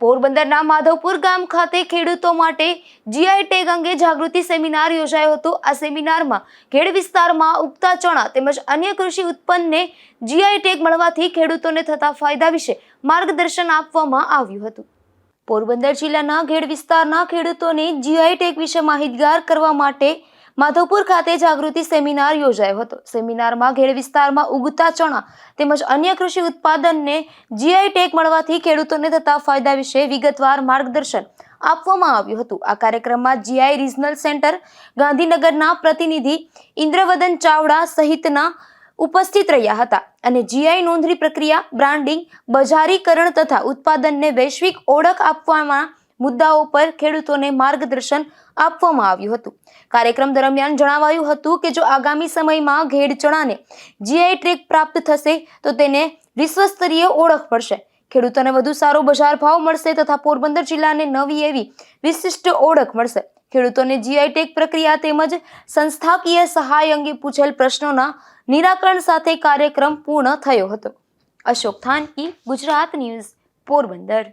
પોરબંદરના માધવપુર ગામ ખાતે ખેડૂતો માટે જીઆઈ ટેગ અંગે જાગૃતિ સેમિનાર યોજાયો હતો. આ સેમિનારમાં ખેડ વિસ્તારમાં ઉગતા ચણા તેમજ અન્ય કૃષિ ઉત્પન્નને જીઆઈ ટેગ મળવાથી ખેડૂતોને થતા ફાયદા વિશે માર્ગદર્શન આપવામાં આવ્યું હતું. પોરબંદર જિલ્લાના ઘેડ વિસ્તારના ખેડૂતોને જીઆઈ ટેગ વિશે માહિતગાર કરવા માટે માધવપુર ખાતે જાગૃતિ સેમિનાર યોજાયો હતો. સેમિનારમાં ઘેડ વિસ્તારમાં ઉગતા ચણા તેમજ અન્ય કૃષિ ઉત્પાદનને જીઆઈ ટેક મળવાથી ખેડૂતોને થતા ફાયદા વિશે વિગતવાર માર્ગદર્શન આપવામાં આવ્યું હતું. આ કાર્યક્રમમાં જીઆઈ રિજનલ સેન્ટર ગાંધીનગરના પ્રતિનિધિ ઇન્દ્રવદન ચાવડા સહિતના ઉપસ્થિત રહ્યા હતા અને જીઆઈ નોંધણી પ્રક્રિયા બ્રાન્ડિંગ બજારીકરણ તથા ઉત્પાદનને વૈશ્વિક ઓળખ આપવાના મુદ્દાઓ પર ખેડૂતોને માર્ગદર્શન આપવામાં આવ્યું હતું. કાર્યક્રમ દરમિયાન જણાવાયું હતું કે જો આગામી સમયમાં ઘેડ ચણાને જીઆઈ ટ્રેક પ્રાપ્ત થશે, તો તેને વિશ્વસ્તરીય ઓળખ મળશે. ખેડૂતોને વધુ સારો બજાર ભાવ મળશે તથા પોરબંદર જિલ્લાને નવી એવી વિશિષ્ટ ઓળખ મળશે. ખેડૂતોને જીઆઈ ટેક પ્રક્રિયા તેમજ સંસ્થાકીય સહાય અંગે પૂછેલ પ્રશ્નોના નિરાકરણ સાથે કાર્યક્રમ પૂર્ણ થયો હતો. અશોક થાનકી, ગુજરાત ન્યૂઝ, પોરબંદર.